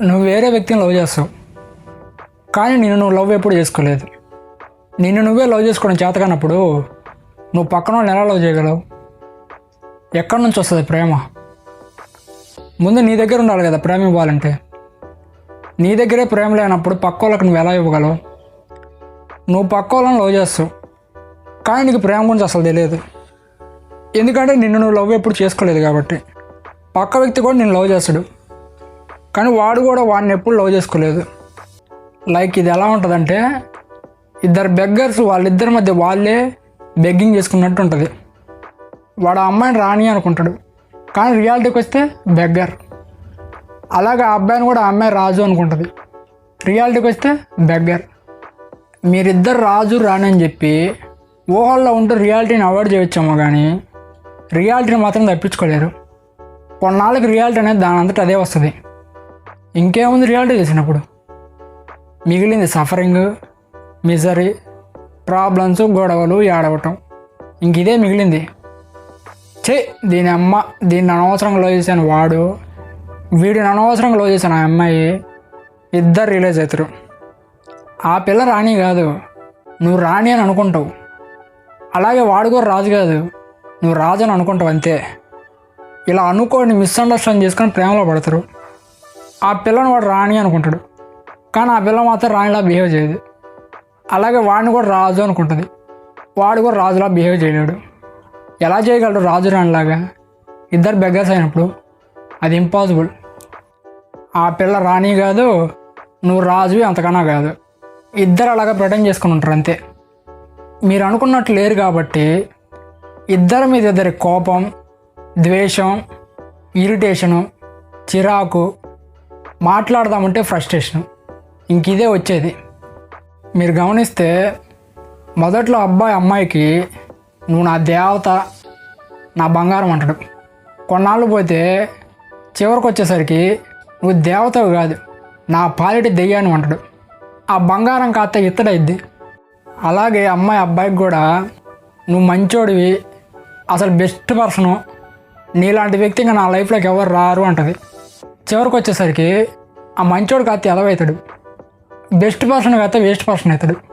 నువ్వు వేరే వ్యక్తిని లవ్ చేస్తావు. కానీ నిన్ను నువ్వు లవ్ ఎప్పుడు చేసుకోలేదు. నిన్ను నువ్వే లవ్ చేసుకోవడం చేతకానప్పుడు నువ్వు పక్కన వాళ్ళని ఎలా లవ్ చేయగలవు? ఎక్కడి నుంచి వస్తుంది ప్రేమ? ముందు నీ దగ్గర ఉండాలి కదా ప్రేమ ఇవ్వాలంటే. నీ దగ్గరే ప్రేమ లేనప్పుడు పక్క వాళ్ళకి నువ్వు ఎలా ఇవ్వగలవు? నువ్వు పక్క వాళ్ళని లవ్ చేస్తావు. కానీ నీకు ప్రేమ గురించి అసలు తెలియదు. ఎందుకంటే నిన్ను నువ్వు లవ్ ఎప్పుడు చేసుకోలేదు కాబట్టి. పక్క వ్యక్తి కూడా నేను లవ్ చేస్తాడు. కానీ వాడు కూడా వాడిని ఎప్పుడు లవ్ చేసుకోలేదు. లైక్ ఇది ఎలా ఉంటుందంటే ఇద్దరు బెగ్గర్స్ వాళ్ళిద్దరి మధ్య వాళ్ళే బెగ్గింగ్ చేసుకున్నట్టు ఉంటుంది. వాడు ఆ అమ్మాయిని రాని అనుకుంటాడు. కానీ రియాలిటీకి వస్తే బెగ్గర్. అలాగే ఆ అబ్బాయిని కూడా ఆ అమ్మాయి రాజు అనుకుంటుంది. రియాలిటీకి వస్తే బెగ్గర్. మీరిద్దరు రాజు రాని అని చెప్పి ఊహల్లో ఉంటూ రియాలిటీని అవాయిడ్ చేయొచ్చేమో కానీ రియాలిటీని మాత్రం తప్పించుకోలేరు. కొన్నాళ్ళకి రియాలిటీ అనేది దాని అంతటా అదే వస్తుంది. ఇంకేముంది రియాలిటీ చూసినప్పుడు? మిగిలింది సఫరింగ్ మిజరీ ప్రాబ్లమ్స్ గొడవలు ఏడవటం. ఇంక ఇదే మిగిలింది. చే దీని అమ్మ దీన్ని అనవసరంగా లో చేశాను వాడు. వీడిని అనవసరంగా లో చేశాను ఆ అమ్మాయి. ఇద్దరు రిలీజ్ అవుతారు. ఆ పిల్ల రాణి కాదు. నువ్వు రాణి అని అనుకుంటావు. అలాగే వాడు కూడా రాజు కాదు. నువ్వు రాజు అని అనుకుంటావు అంతే. ఇలా అనుకోని మిస్అండర్స్టాండ్ చేసుకొని ప్రేమలో పడతారు. ఆ పిల్లని వాడు రాణి అనుకుంటాడు. కానీ ఆ పిల్ల మాత్రం రాణిలా బిహేవ్ చేయదు. అలాగే వాడిని కూడా రాజు అనుకుంటుంది. వాడు కూడా రాజులా బిహేవ్ చేయలేడు. ఎలా చేయగలడు రాజు రాణిలాగా? ఇద్దరు బెగ్గర్స్ అయినప్పుడు అది ఇంపాసిబుల్ ఆ పిల్ల రాణి కాదు నువ్వు రాజువి అంతకన్నా కాదు. ఇద్దరు అలాగా ప్రటెండ్ చేసుకుని ఉంటారు అంతే. మీరు అనుకున్నట్లు లేరు కాబట్టి ఇద్దరి మీద ఇద్దరి కోపం ద్వేషం ఇరిటేషను చిరాకు మాట్లాడదామంటే ఫ్రస్ట్రేషన్ ఇంక ఇదే వచ్చేది. మీరు గమనిస్తే మొదట్లో అబ్బాయి అమ్మాయికి నువ్వు నా దేవత నా బంగారం అంటాడు. కొన్నాళ్ళు పోతే చివరికి వచ్చేసరికి నువ్వు దేవతవు కాదు నా పాలిటి దెయ్యాన్ని అంటాడు. ఆ బంగారం కాస్త ఇత్తడైద్ది. అలాగే అమ్మాయి అబ్బాయికి కూడా నువ్వు మంచోడివి అసలు బెస్ట్ పర్సను నీలాంటి వ్యక్తి ఇంకా నా లైఫ్లోకి ఎవరు రారు అంటది. చివరికి వచ్చేసరికి ఆ మంచోడు కాస్త ఎదవవుతాడు బెస్ట్ పర్సన్ కాస్త వేస్ట్ పర్సన్ అవుతాడు.